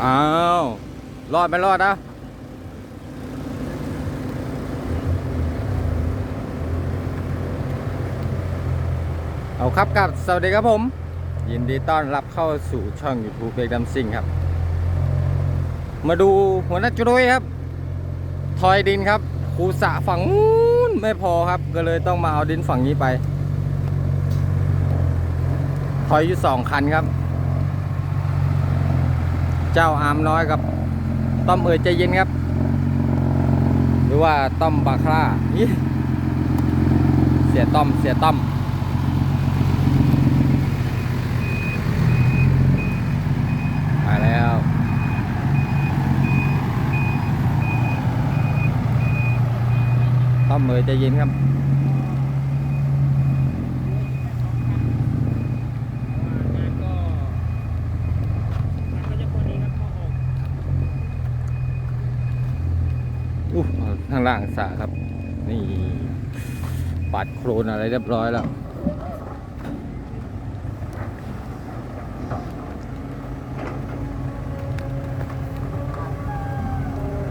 อ้าว รอดไม่รอดนะเอาครับกับ สวัสดีครับผม ยินดีต้อนรับเข้าสู่ช่อง YouTube เบกดัมซิงครับ มาดูหัวหน้าจุ้ยครับ ทอยดินครับคูสะฝั่งนู้นไม่พอครับ ก็เลยต้องมาเอาดินฝั่งนี้ไป ทอยอยู่สองคันครับ เจ้าอามน้อยกับต้อมเอ๋ยใจเย็นครับ หรือว่าต้อมบาคล่าเสียต้อมเสียต้อมมาแล้วต้อมเอ๋ยใจเย็นครับ งานก็งานก็จะพอดีครับพอออก อู้ ข้างล่างสระครับ นี่ปัดโครนอะไรเรียบร้อยแล้ว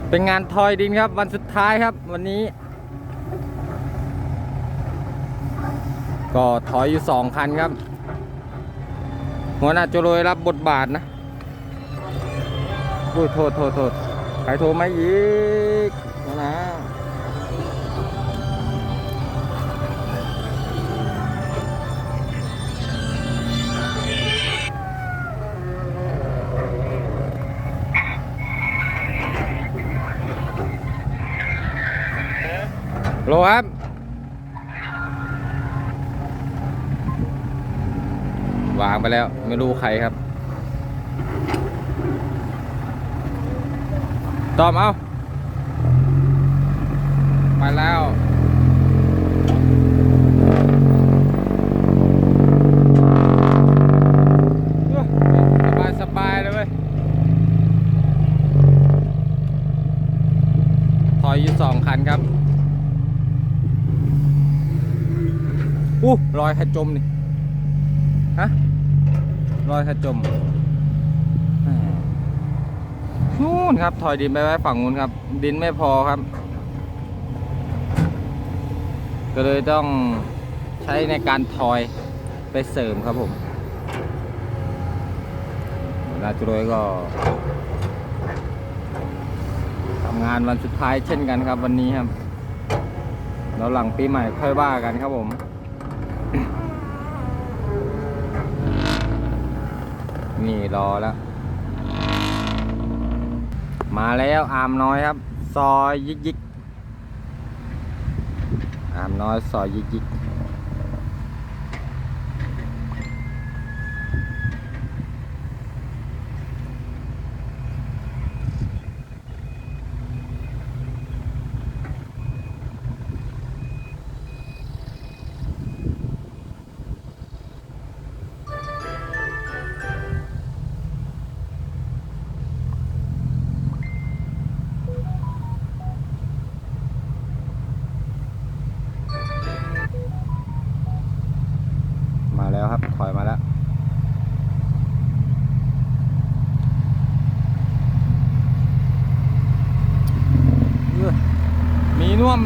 เป็นงานทอยดินครับ วันสุดท้ายครับ วันนี้ ก็ถอยอยู่สองคันครับ หัวหน้าจโรยรับบทบาทนะโอ้ยโทษโทษโทษ ใครโทรมาอีกนะนะโลครับวางไปแล้วไม่รู้ใครครับ ตอมเอาไปแล้ว สบายสบายเลยเว้ย ถอยอยู่สองคันครับ อู้รอยขจมนี่ ฮะ รอยขจม นู่นครับ ถอยดินไปไว้ฝั่งนู้นครับ ดินไม่พอครับ ก็เลยต้องใช้ในการทอยไปเสริมครับผมราจุรยก็ทำงานวันสุดท้ายเช่นกันครับวันนี้ครับ แล้วหลังปีใหม่ค่อยว่ากันครับผมนี่รอแล้ว มาแล้วอามน้อยครับ ซอยยิกยิกอามน้อยซอยยิกยิก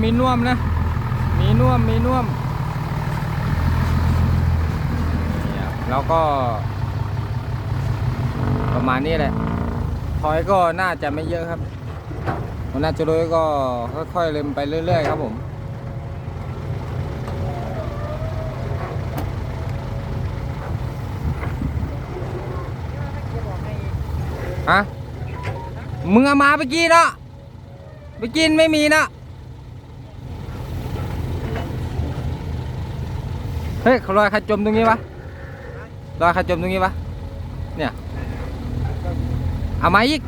มีน่วมมีน่วมนะ มีน่วมมีน่วมนี่ครับแล้วก็ ประมาณนี้แหละถอยก็น่าจะไม่เยอะครับมันน่าจะเลยก็ค่อยๆเล็มไปเรื่อย ๆ ครับผมฮะมึงเอามาไปกินเนาะไปกินไม่มีเนาะ เฮ้ยเขาลอยใครจมตรงนี้วะลอยใครจมตรงนี้วะเนี่ยเอามาอีก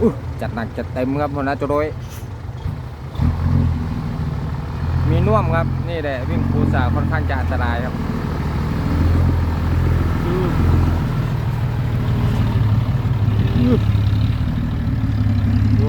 อู้จัดหนักจัดเต็มครับพนะโจโดยมีน่วมครับ นี่แหละวิ่งภูสาค่อนข้างจะอันตรายครับ ดู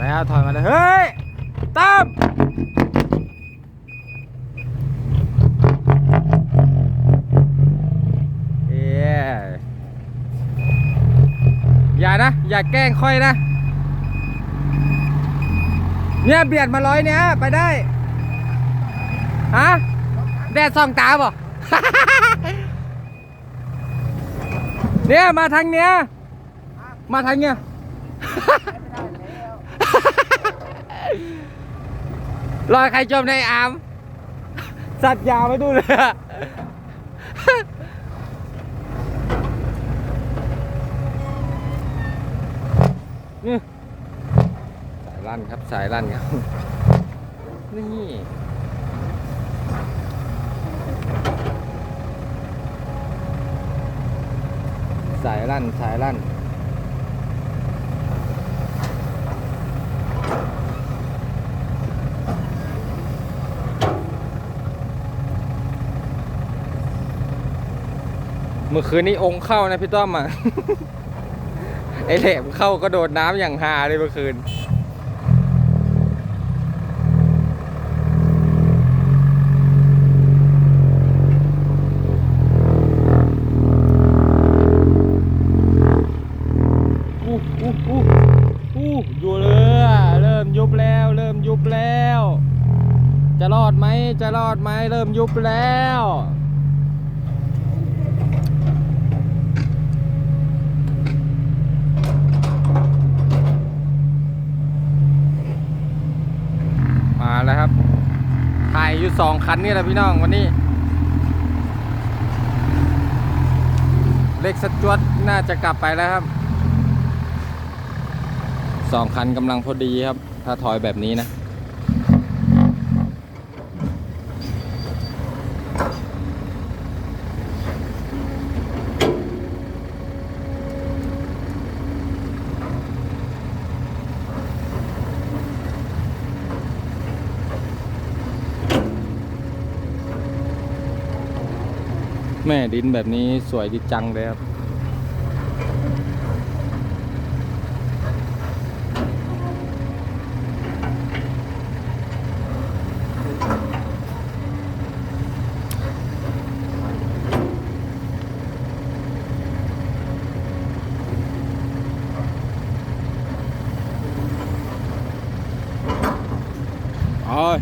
แล้วถอยมาเลยเฮ้ยตั้ม อย่าแกล้งค่อยนะ เนี่ยเบียดมาร้อยเนี้ยไปได้ ฮะ แดดส่องตาบ่ เนี่ยมาทางเนี้ย มาทางเนี้ย รอยใครจมในอาม สัตว์ยาวไม่ดูเลยอะ นี่ สายลั่นครับสายลั่นครับ นี่สายลั่นสายลั่นเมื่อคืนนี้องค์เข้านะพี่ต้อมอะ ไอแหลมเข้าก็โดดน้ำอย่างฮาเลยเมื่อคืน อู้อู้อู้อู้อยู่เลยเริ่มยุบแล้ว เริ่มยุบแล้ว จะรอดไหมจะรอดไหมเริ่มยุบแล้ว มาแล้วครับ ถ่ายอยู่ สองคันนี่แหละพี่น้องวันนี้ เล็กสจวดน่าจะกลับไปแล้วครับสองคันกำลังพอดีครับ ถ้าถอยแบบนี้นะ แม่ดินแบบนี้สวยดีจังเลยครับโอ้ย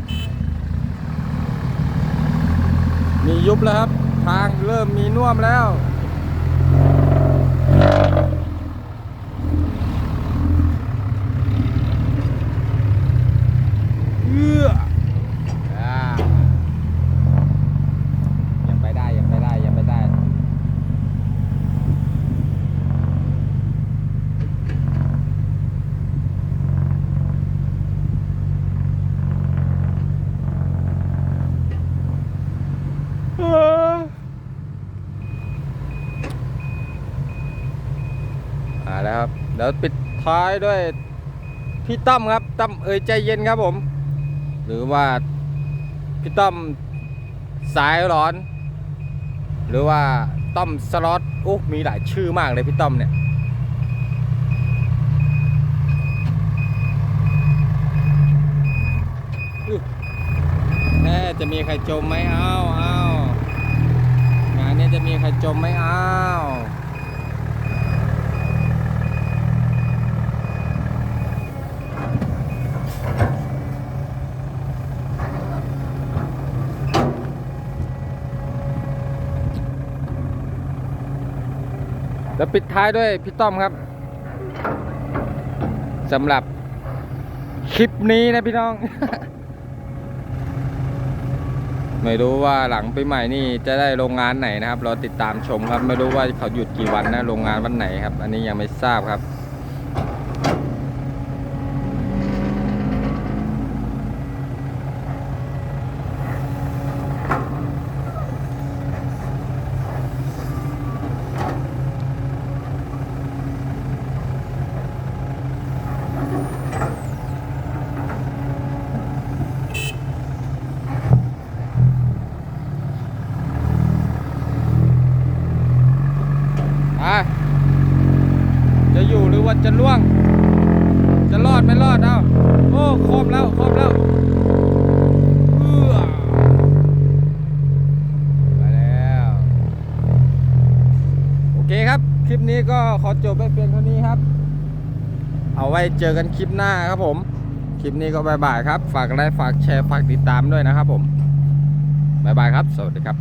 มียุบแล้วครับ เริ่มมีน่วมแล้ว เอื้ออ่ายังไปได้ ยังไปได้ ยังไปได้ เออ มาแล้วครับ เดี๋ยวปิดท้ายด้วยพี่ตั้มครับตั้มเอ่ยใจเย็นครับผม หรือว่าพี่ตั้มสายร้อน หรือว่าต้อมสล็อตโอ้มีหลายชื่อมากเลยพี่ต้อมเนี่ยแน่จะมีใครจมไหมเอาเอางานนี้จะมีใครจมไหมเอาว แล้วปิดท้ายด้วยพี่ต้อมครับสำหรับคลิปนี้นะพี่น้อง ไม่รู้ว่าหลังปีใหม่นี่จะได้โรงงานไหนนะครับ รอติดตามชมครับ ไม่รู้ว่าเขาหยุดกี่วันนะ โรงงานวันไหนครับ อันนี้ยังไม่ทราบครับ อะจะอยู่หรือว่าจะล่วง จะรอด อดไม่รอดเอา โอ้โคมแล้วโคมแล้วเอื้อไปแล้ว โอเคครับ คลิปนี้ก็ขอจบไปเพียงเท่านี้ครับ เอาไว้เจอกันคลิปหน้าครับผม คลิปนี้ก็บายบายครับ ฝากไลค์ฝากแชร์ ฝากติดตามด้วยนะครับผมบายบายครับ สวัสดีครับ